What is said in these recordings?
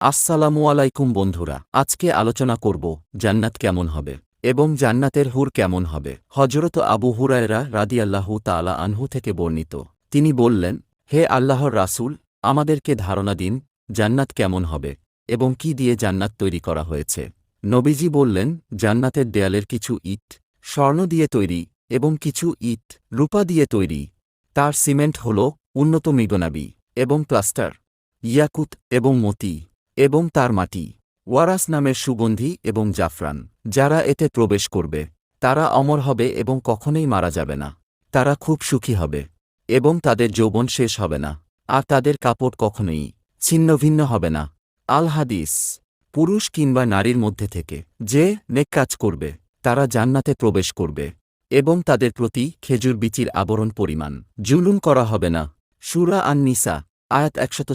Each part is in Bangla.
আসসালামু আলাইকুম বন্ধুরা, আজকে আলোচনা করব জান্নাত কেমন হবে এবং জান্নাতের হুর কেমন হবে। হজরত আবু হুরায়রা রাদিয়াল্লাহু তালা আনহু থেকে বর্ণিত। তিনি বললেন, হে আল্লাহর রাসূল, আমাদেরকে ধারণা দিন জান্নাত কেমন হবে এবং কি দিয়ে জান্নাত তৈরি করা হয়েছে। নবীজি বললেন, জান্নাতের দেয়ালের কিছু ইট, স্বর্ণ দিয়ে তৈরি এবং কিছু ইট, রূপা দিয়ে তৈরি। তার সিমেন্ট হল উন্নত মৃগনাবি এবং প্লাস্টার, ইয়াকুত এবং মতি। এবং তার মাটি। ওয়ারাস নামের সুগন্ধি এবং জাফরান, যারা এতে প্রবেশ করবে, তারা অমর হবে এবং কখনোই মারা যাবে না। তারা খুব সুখী হবে, এবং তাদের যৌবন শেষ হবে না, আর তাদের কাপড় কখনোই ছিন্নভিন্ন হবে না। আল হাদিস, পুরুষ কিংবা নারীর মধ্যে থেকে যে নেক কাজ করবে, তারা জান্নাতে প্রবেশ করবে, এবং তাদের প্রতি খেজুর বিচির আবরণ পরিমাণ জুলুম করা হবে না। সুরা আন নিসা আয়াত একশত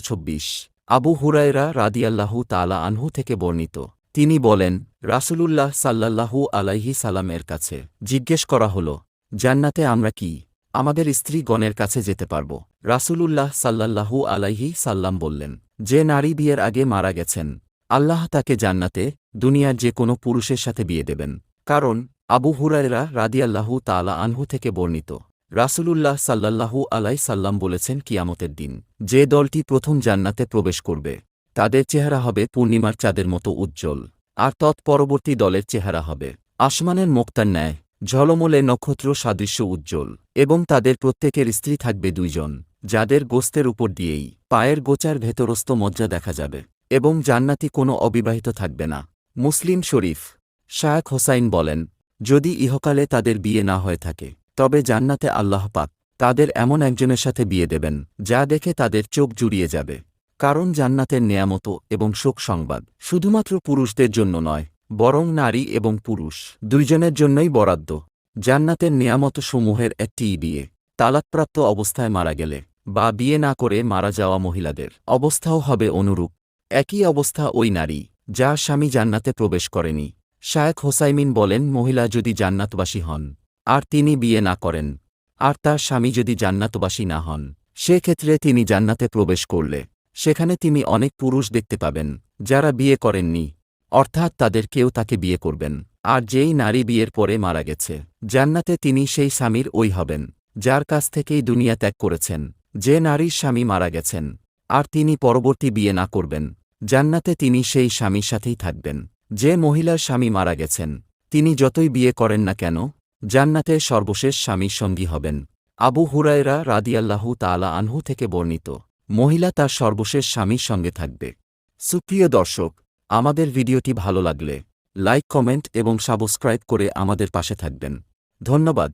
আবু হুরায়রা রাদিয়াল্লাহু তালা আনহু থেকে বর্ণিত। তিনি বলেন, রাসূলুল্লাহ সাল্লাল্লাহু আলাইহি সালামের কাছে জিজ্ঞেস করা হল, জান্নাতে আমরা কি? আমাদের স্ত্রীগণের কাছে যেতে পারব? রাসূলুল্লাহ সাল্লাল্লাহু আলাইহি সাল্লাম বললেন, যে নারী বিয়ের আগে মারা গেছেন, আল্লাহ তাকে জান্নাতে, দুনিয়ার যে কোনো পুরুষের সাথে বিয়ে দেবেন। কারণ, আবু হুরায়রা রাদিয়াল্লাহু তালা আনহু থেকে বর্ণিত। রাসূলুল্লাহ সাল্লাল্লাহু আলাই সাল্লাম বলেছেন কিয়ামতের দিন, যে দলটি প্রথম জান্নাতে প্রবেশ করবে, তাদের চেহারা হবে পূর্ণিমার চাঁদের মতো উজ্জ্বল, আর তৎপরবর্তী দলের চেহারা হবে আসমানের মুক্তার ন্যায়, ঝলমলে নক্ষত্র সাদৃশ্য উজ্জ্বল, এবং তাদের প্রত্যেকের স্ত্রী থাকবে দুইজন, যাদের গোস্তের উপর দিয়েই পায়ের গোচার ভেতরস্থ মজ্জা দেখা যাবে, এবং জান্নাতি কোনো অবিবাহিত থাকবে না। মুসলিম শরীফ শায়েখ হোসাইন বলেন, যদি ইহকালে তাদের বিয়ে না হয়ে থাকে তবে জান্নাতে আল্লাহ পাক তাদের এমন একজনের সাথে বিয়ে দেবেন, যা দেখে তাদের চোখ জুড়িয়ে যাবে। কারণ জান্নাতের নেয়ামত এবং শোক সংবাদ শুধুমাত্র পুরুষদের জন্য নয়, বরং নারী এবং পুরুষ দুইজনের জন্যই বরাদ্দ। জান্নাতের নেয়ামত সমূহের একটি বিয়ে। তালাকপ্রাপ্ত অবস্থায় মারা গেলে বা বিয়ে না করে মারা যাওয়া মহিলাদের অবস্থাও হবে অনুরূপ। একই অবস্থা ওই নারী যা স্বামী জান্নাতে প্রবেশ করেনি। শায়েখ হোসাইমিন বলেন, মহিলা যদি জান্নাতবাসী হন আর তিনি বিয়ে না করেন। আর তার স্বামী যদি জান্নাতবাসী না হন, সেক্ষেত্রে তিনি জান্নাতে প্রবেশ করলে, সেখানে তিনি অনেক পুরুষ দেখতে পাবেন, যারা বিয়ে করেননি। অর্থাৎ তাদের কেউ তাকে বিয়ে করবেন। আর যেই নারী বিয়ের পরে মারা গেছে, জান্নাতে তিনি সেই স্বামীর ওই হবেন, যার কাছ থেকেই দুনিয়া ত্যাগ করেছেন, যে নারীর স্বামী মারা গেছেন। আর তিনি পরবর্তী বিয়ে না করবেন, জান্নাতে তিনি সেই স্বামীর সাথেই থাকবেন। যে মহিলার স্বামী মারা গেছেন, তিনি যতই বিয়ে করেন না কেন জান্নাতের সর্বশেষ স্বামী সঙ্গী হবেন। আবু হুরায়রা রাদিয়াল্লাহু তালা আনহু থেকে বর্ণিত। মহিলা তার সর্বশেষ স্বামীর সঙ্গে থাকবে। সুপ্রিয় দর্শক, আমাদের ভিডিওটি ভালো লাগলে লাইক, কমেন্ট এবং সাবস্ক্রাইব করে আমাদের পাশে থাকবেন। ধন্যবাদ।